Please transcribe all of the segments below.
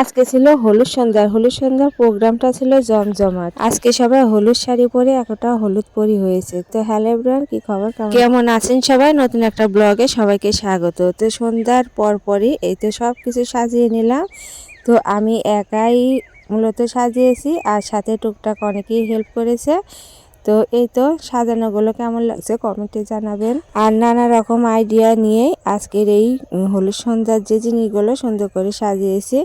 আজকে ছিল হলুদ সন্ধ্যা। হলুদ সন্ধ্যার প্রোগ্রামটা ছিল জমজমাট। আজকে সবাই হলুদ শাড়ি পরে একটা হলুদ পরি হয়েছে। তো হ্যালো এভরিওয়ান, কি খবর? কেমন? আছেন সবাই? নতুন একটা ব্লগে সবাইকে স্বাগত। তো সন্ধ্যার পর পরই এই তো সব কিছু সাজিয়ে নিলাম। তো আমি একাই মূলত সাজিয়েছি আর সাথে টুকটাক অনেকেই হেল্প করেছে। তো এই তো সাজানোগুলো কেমন লাগছে কমেন্টে জানাবেন। আর নানা রকম আইডিয়া নিয়ে আজকের এই হলুদ সন্ধ্যার যে জিনিসগুলো সুন্দর করে সাজিয়েছি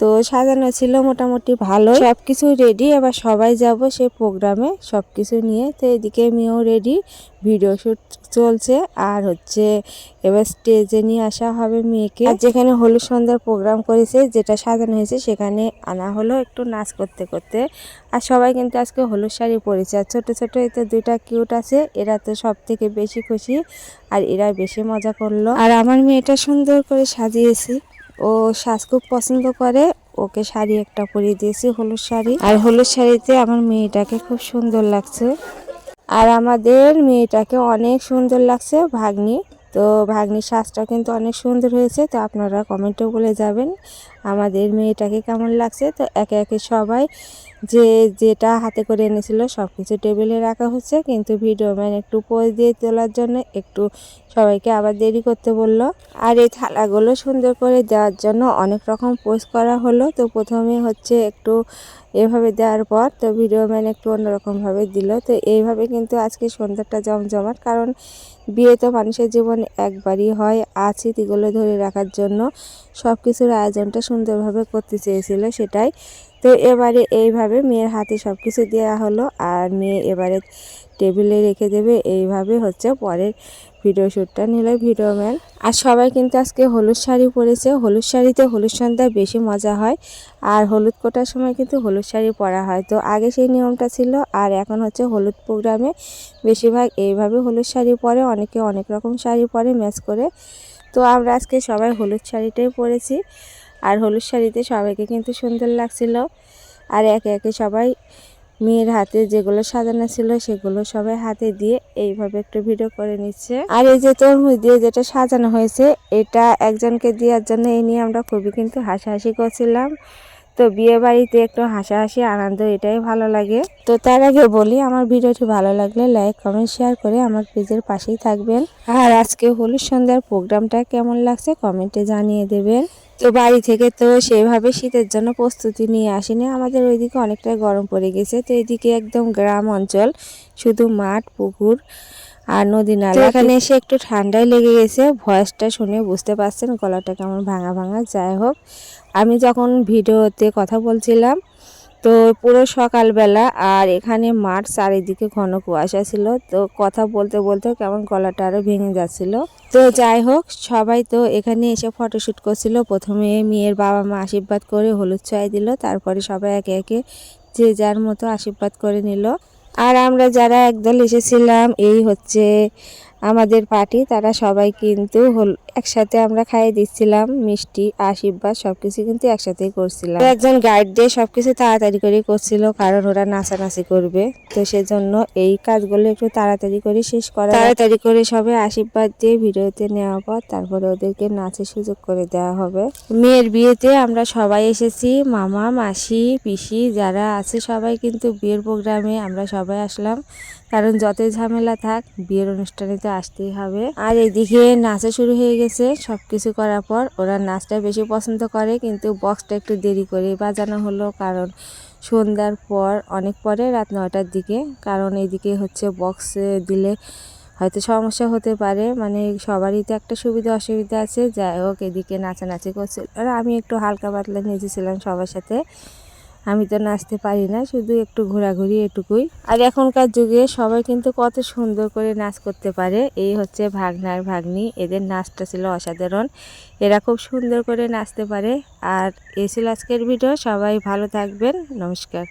তো সাজানো ছিল মোটামুটি ভালো সব কিছু রেডি এবার সবাই যাব সে প্রোগ্রামে সব কিছু নিয়ে। তো এদিকে মেয়েও রেডি ভিডিও শ্যুট চলছে। আর হচ্ছে এবার স্টেজে নিয়ে আসা হবে মেয়েকে। আর যেখানে হলুদ সন্ধ্যার প্রোগ্রাম করেছে, যেটা সাজানো হয়েছে, সেখানে আনা হলো একটু নাচ করতে করতে। আর সবাই কিন্তু আজকে হলুদ শাড়ি পরেছে। আর ছোটো ছোটো এই তো দুইটা কিউট আছে, এরা তো সব থেকে বেশি খুশি। আর এরা বেশি মজা করল। আর আমার মেয়েটা সুন্দর করে সাজিয়েছি। ও সাজ খুব পছন্দ করে। ওকে শাড়ি একটা পরিয়ে দিয়েছি, হলুদ শাড়ি। আর হলুদ শাড়িতে আমার মেয়েটাকে খুব সুন্দর লাগছে। আর আমাদের মেয়েটাকে অনেক সুন্দর লাগছে, ভাগ্নি। তো ভাগ্নির সাজটা কিন্তু অনেক সুন্দর হয়েছে, তো আপনারা কমেন্টও বলে যাবেন। আমাদের মেয়েটাকে কেমন লাগছে? তো একে একে সবাই যে যেটা হাতে করে এনেছিল সব কিছু টেবিলে রাখা হচ্ছে। কিন্তু ভিডিও ম্যান একটু পোজ দিয়ে তোলার জন্য একটু সবাইকে আবার দেরি করতে বলল। আর এই থালাগুলো সুন্দর করে দেওয়ার জন্য অনেক রকম পোজ করা হলো। তো প্রথমে হচ্ছে একটু এভাবে দেওয়ার পর তো ভিডিও ম্যান একটু অন্যরকমভাবে দিল। তো এইভাবে কিন্তু আজকে সন্ধ্যাটা জমজমাট। কারণ বিয়ে তো মানুষের জীবনে একবারই হয়। আর স্মৃতিগুলো ধরে রাখার জন্য সব কিছুর আয়োজনটা সুন্দরভাবে করতে চেয়েছিল সেটাই। তো এবারে এইভাবে মেয়ের হাতে সব কিছু দেওয়া হলো আর মেয়ে এবারে টেবিলে রেখে দেবে। এইভাবে হচ্ছে পরের ভিডিও শ্যুটটা নিল ভিডিও ম্যান আর সবাই কিন্তু আজকে হলুদ শাড়ি পরেছে। হলুদ শাড়িতে হলুদ সন্ধ্যায় বেশি মজা হয়। আর হলুদ কোটার সময় কিন্তু হলুদ শাড়ি পরা হয়। তো আগে সেই নিয়মটা ছিল আর এখন হচ্ছে হলুদ প্রোগ্রামে বেশিরভাগ এইভাবে হলুদ শাড়ি পরে। অনেকে অনেক রকম শাড়ি পরে ম্যাচ করে। তো আমরা আজকে সবাই হলুদ শাড়িটাই পরেছি। আর হলুদ শাড়িতে সবাইকে কিন্তু সুন্দর লাগছিল। আর একে একে সবাই মেয়ের হাতে যেগুলো সাজানো ছিল সেগুলো সবাই হাতে দিয়ে এইভাবে একটু ভিডিও করে নিচ্ছে। আর এই যে তরমুজ দিয়ে যেটা সাজানো হয়েছে, এটা একজনকে দেওয়ার জন্য এই নিয়ে আমরা খুবই কিন্তু হাসাহাসি করছিলাম। তো বিয়ে বাড়িতে একটু হাসাহাসি, আনন্দ, এটাই ভালো লাগে। তো তার আগে বলি, আমার ভিডিওটি ভালো লাগলে লাইক, কমেন্ট, শেয়ার করে আমার পেজের পাশেই থাকবেন। আর আজকে হলুদ সন্ধ্যার প্রোগ্রামটা কেমন লাগছে কমেন্টে জানিয়ে দেবেন। তো বাড়ি থেকে তো সেভাবে শীতের জন্য প্রস্তুতি নিয়ে আসেনি, আমাদের ওইদিকে অনেকটাই গরম পড়ে গেছে। তো এদিকে একদম গ্রাম অঞ্চল, শুধু মাঠ, পুকুর। আর নদী নালা এখানে এসে একটু ঠান্ডাই লেগে গেছে। ভয়েসটা শুনে বুঝতে পারছেন গলাটা কেমন ভাঙা ভাঙা। যাই হোক আমি যখন ভিডিওতে কথা বলছিলাম তো পুরো সকালবেলা আর এখানে মাঠ চারিদিকে ঘন কুয়াশা ছিল। তো কথা বলতে বলতে কেমন গলাটা আরও ভেঙে যাচ্ছিল। তো যাই হোক সবাই তো এখানে এসে ফটোশ্যুট করছিল। প্রথমে মেয়ের বাবা মা আশীর্বাদ করে হলুদ ছোঁয়াই দিল। তারপরে সবাই একে একে যে যার মতো আশীর্বাদ করে নিল। আর আমরা যারা একদল এসেছিলাম এই হচ্ছে আমাদের পার্টি, তারা সবাই কিন্তু হল একসাথে আমরা খাইয়ে দিচ্ছিলাম, মিষ্টি, আশীর্বাদ, সবকিছু কিন্তু একসাথেই করছিলাম। একজন গাইড দিয়ে সবকিছু তাড়াতাড়ি করে করছিল, কারণ ওরা নাচানাচি করবে। তো সেজন্য এই কাজগুলো একটু তাড়াতাড়ি করে শেষ করা তাড়াতাড়ি করে সবাই আশীর্বাদ দিয়ে ভিডিওতে নেওয়ার পর তারপরে ওদেরকে নাচের সুযোগ করে দেওয়া হবে। মেয়ের বিয়েতে আমরা সবাই এসেছি, মামা, মাসি, পিসি, যারা আছে সবাই কিন্তু বিয়ের প্রোগ্রামে আমরা সবাই আসলাম। কারণ যতই ঝামেলা থাক, বিয়ের অনুষ্ঠানে তো আসতেই হবে। আর এদিকে নাচা শুরু হয়ে গেছে। সব কিছু করার পর ওরা নাচটা বেশি পছন্দ করে, কিন্তু বক্সটা একটু দেরি করে বাজানো হলো কারণ সন্ধ্যার পর, অনেক পরে রাত নয়টার দিকে। কারণ এইদিকে হচ্ছে বক্স দিলে হয়তো সমস্যা হতে পারে। মানে সবারই তো একটা সুবিধা অসুবিধা আছে। যাই হোক, এদিকে নাচানাচি করছিল। আর আমি একটু হালকা পাতলা নেচেছিলাম সবার সাথে। আমি তো নাচতে পারি না, শুধু একটু ঘোরাঘুরি এটুকুই। আর এখনকার যুগে সবাই কিন্তু কত সুন্দর করে নাচ করতে পারে। এই হচ্ছে ভাগনার ভাগ্নি, এদের নাচটা ছিল অসাধারণ। এরা খুব সুন্দর করে নাচতে পারে। আর এই ছিল আজকের ভিডিও, সবাই ভালো থাকবেন, নমস্কার।